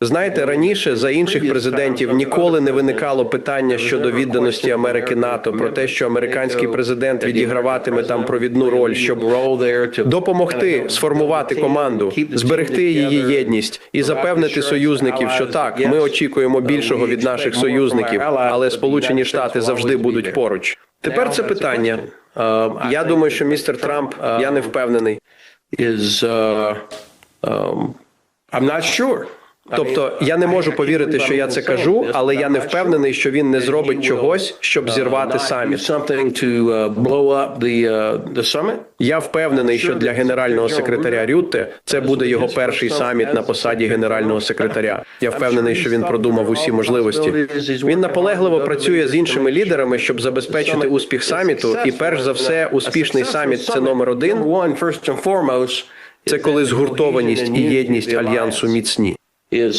Знаєте, раніше за інших президентів ніколи не виникало питання щодо відданості Америки НАТО про те, що американський президент відіграватиме там провідну роль, щоб допомогти сформувати команду, зберегти її єдність і запевнити союзників, що так, ми очікуємо більшого від наших союзників, але Сполучені Штати завжди будуть поруч. Тепер це питання. Е, Я думаю, що містер Трамп, я не впевнений. is uh, um, I'm not sure. Тобто я не можу повірити, що я це кажу, але я не впевнений, що він не зробить чогось, щоб зірвати саміт. uh, uh. Я впевнений, що для генерального секретаря Рютте це буде його перший саміт на посаді генерального секретаря. Я впевнений, що він продумав усі можливості. Він наполегливо працює з іншими лідерами, щоб забезпечити успіх саміту. І перш за все, успішний саміт це номер один. Це коли згуртованість і єдність альянсу міцні. Is